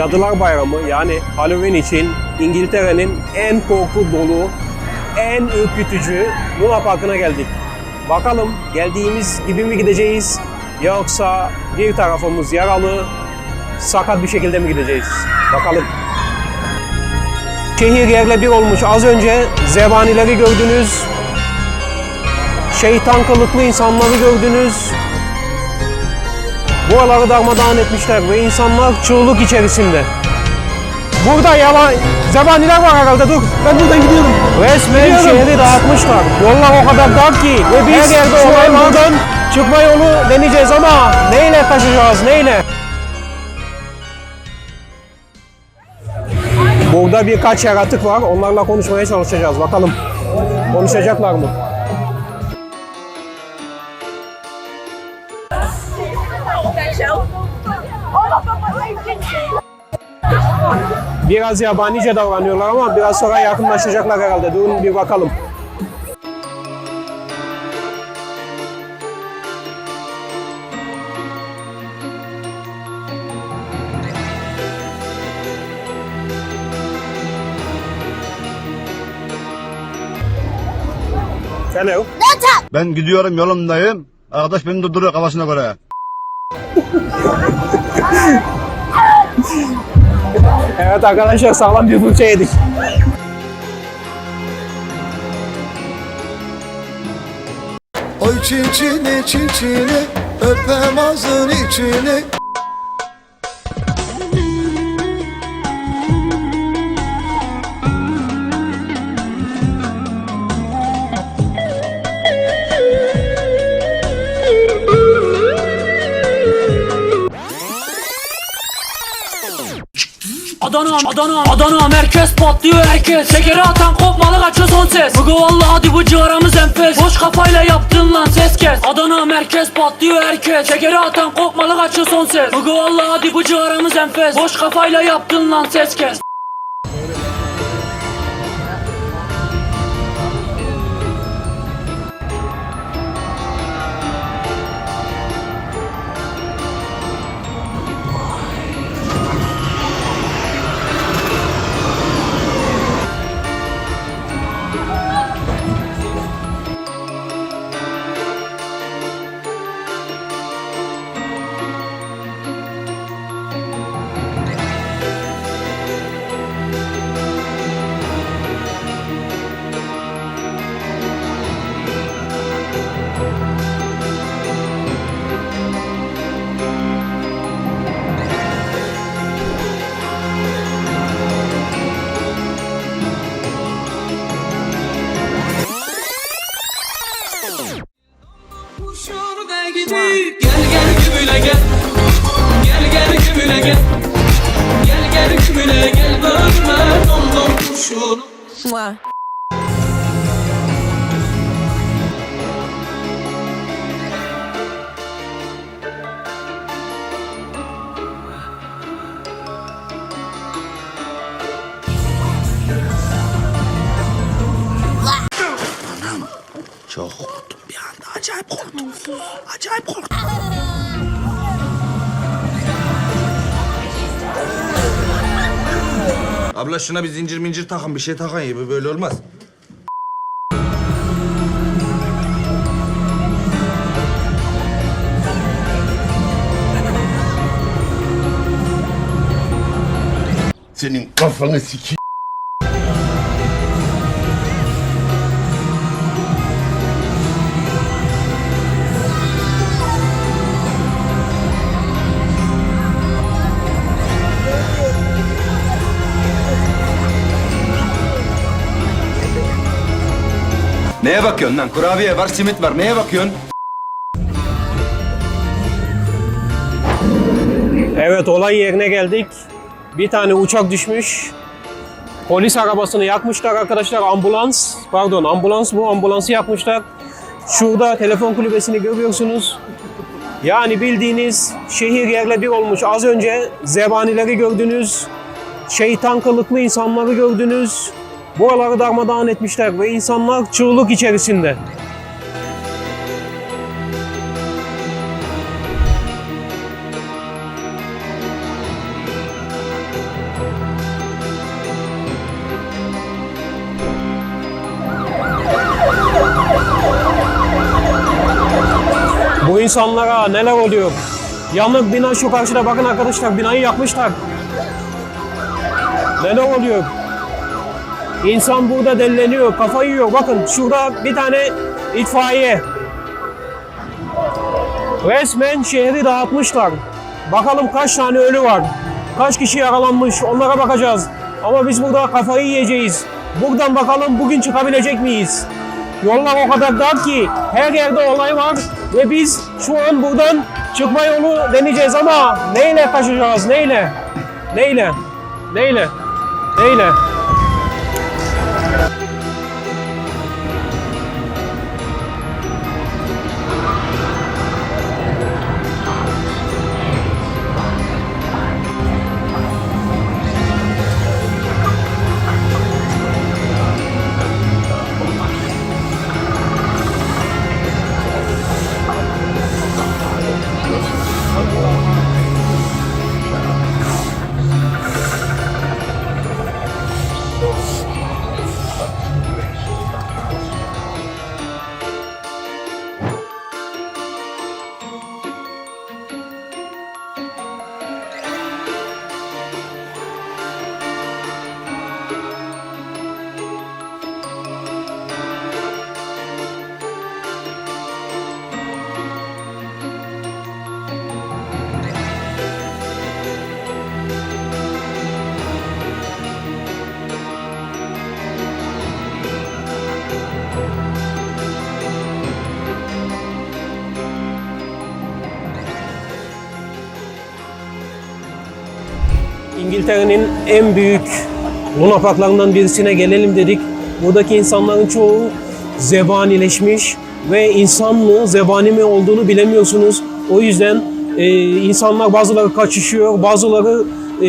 Cadılar Bayramı yani Halloween için İngiltere'nin en korku dolu, en ürkütücü Luna Parkı'na geldik. Bakalım geldiğimiz gibi mi gideceğiz yoksa bir tarafımız yaralı, sakat bir şekilde mi gideceğiz? Bakalım. Şehir yerle bir olmuş. Az önce zebanileri gördünüz. Şeytan kılıklı insanları gördünüz. Buraları darmadağın etmişler ve insanlar çığlık içerisinde. Burada yalan, zebaniler var herhalde dur. Ben buradan gidiyorum. Resmen şehri dağıtmışlar. Yollar o kadar dar ki ve biz her yerde olay buradan çıkma yolu deneyeceğiz ama neyle taşıyacağız neyle? Burada birkaç yaratık var. Onlarla konuşmaya çalışacağız. Bakalım konuşacaklar mı? Biraz yabanice davranıyorlar ama biraz sonra yakınlaşacaklar herhalde. Durun bir bakalım. Hello. Ben gidiyorum yolumdayım. Arkadaş beni durduruyor kafasına göre. Evet arkadaşlar sağlam bir fırça yedik. Oy çiçini çiçini öpem ağzın içini Adana, Adana, Adana merkez patlıyor herkes. Şekeri atan kopmalı kaçıyor son ses. Bugü valla hadi bu civarımız enfes. Boş kafayla yaptın lan ses kes. Adana merkez patlıyor herkes. Şekeri atan kopmalı kaçıyor son ses. Bugü valla hadi bu civarımız enfes. Boş kafayla yaptın lan ses kes Çok korktum bir anda. Acayip korktum. Acayip korktum Abla şuna bir zincir mincir takın bir şey takın ya böyle olmaz. Senin kafanı siki. Neye bakıyorsun lan? Kurabiye var, simit var. Neye bakıyorsun? Evet olay yerine geldik. Bir tane uçak düşmüş. Polis arabasını yakmışlar arkadaşlar. Ambulans. Pardon ambulans bu. Ambulansı yakmışlar. Şurada telefon kulübesini görüyorsunuz. Yani bildiğiniz şehir yerle bir olmuş. Az önce zebanileri gördünüz. Şeytan kılıklı insanları gördünüz. Bu boyaları darmadağın etmişler ve insanlar çığlık içerisinde. Bu insanlara neler oluyor? Yanlık bina şu karşıda bakın arkadaşlar binayı yakmışlar. Neler oluyor? İnsan burada delleniyor, kafayı yiyor. Bakın şurada bir tane itfaiye. Resmen şehri dağıtmışlar. Bakalım kaç tane ölü var. Kaç kişi yaralanmış onlara bakacağız. Ama biz burada kafayı yiyeceğiz. Buradan bakalım bugün çıkabilecek miyiz? Yollar o kadar dar ki her yerde olay var ve biz şu an buradan çıkma yolu deneyeceğiz ama neyle kaçacağız? Neyle? Neyle? Neyle? Neyle? İngiltere'nin en büyük Luna Parklarından birisine gelelim dedik. Buradaki insanların çoğu zebanileşmiş ve insan mı zebani mi olduğunu bilemiyorsunuz. O yüzden e, insanlar bazıları kaçışıyor, bazıları e,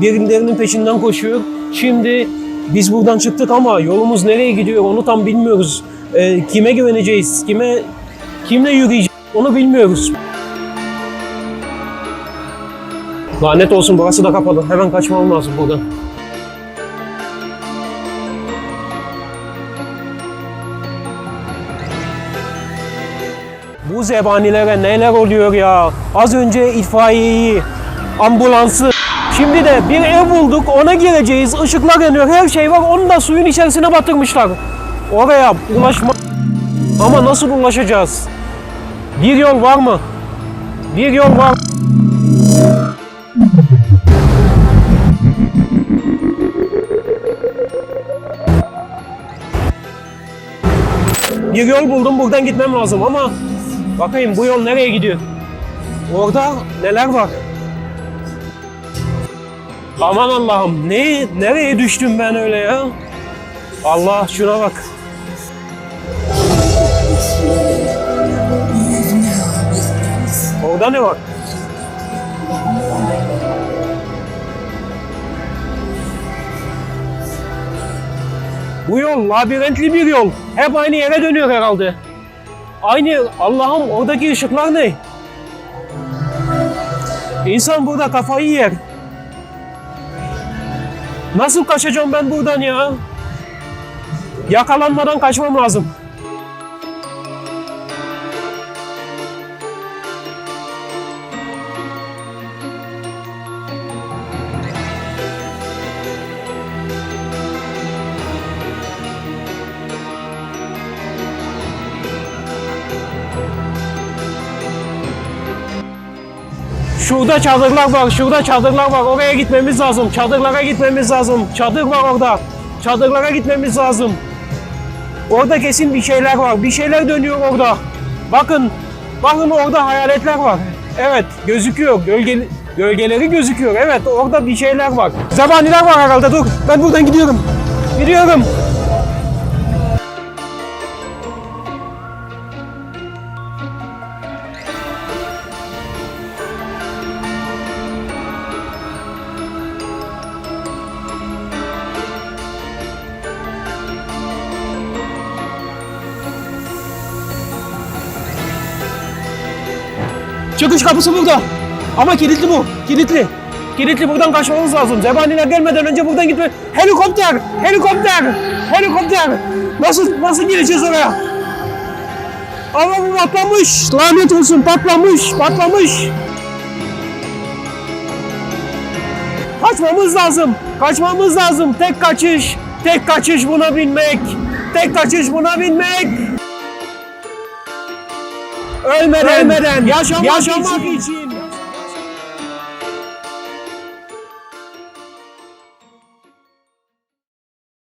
birilerinin peşinden koşuyor. Şimdi biz buradan çıktık ama yolumuz nereye gidiyor onu tam bilmiyoruz. E, kime güveneceğiz, kime kimle yürüyeceğiz onu bilmiyoruz. Lanet olsun burası da kapalı. Hemen kaçmam lazım buradan. Bu zebanilere neler oluyor ya? Az önce itfaiyeyi, ambulansı. Şimdi de bir ev bulduk, ona gireceğiz. Işıklar yanıyor, her şey var. Onu da suyun içerisine batırmışlar. Oraya ulaşma... Ama nasıl ulaşacağız? Bir yol var mı? Bir yol var. Bir yol buldum buradan gitmem lazım ama bakayım bu yol nereye gidiyor? Orada neler var? Aman Allah'ım ne nereye düştüm ben öyle ya? Allah şuna bak. Orada ne var? Bu yol labirentli bir yol. Hep aynı yere dönüyor herhalde. Aynı Allah'ım oradaki ışıklar ne? İnsan burada kafayı yer. Nasıl kaçacağım ben buradan ya? Yakalanmadan kaçmam lazım. Şurada çadırlar var, şurada çadırlar var. Oraya gitmemiz lazım. Çadırlara gitmemiz lazım. Çadır var orada. Çadırlara gitmemiz lazım. Orada kesin bir şeyler var. Bir şeyler dönüyor orada. Bakın, bakın orada hayaletler var. Evet, gözüküyor. Gölge, gölgeleri gözüküyor. Evet, orada bir şeyler var. Zabaniler var herhalde. Dur, ben buradan gidiyorum. Gidiyorum. Çıkış kapısı burada. Ama kilitli bu. Kilitli. Kilitli buradan kaçmamız lazım. Zebaniler gelmeden önce buradan gitme. Helikopter! Helikopter! Helikopter! Nasıl nasıl gireceğiz oraya? Ama bu patlamış. Lanet olsun patlamış. Patlamış. Kaçmamız lazım. Kaçmamız lazım. Tek kaçış. Tek kaçış buna binmek. Tek kaçış buna binmek. Ölmeden, Ölmeden yaşamak, yaşamak için.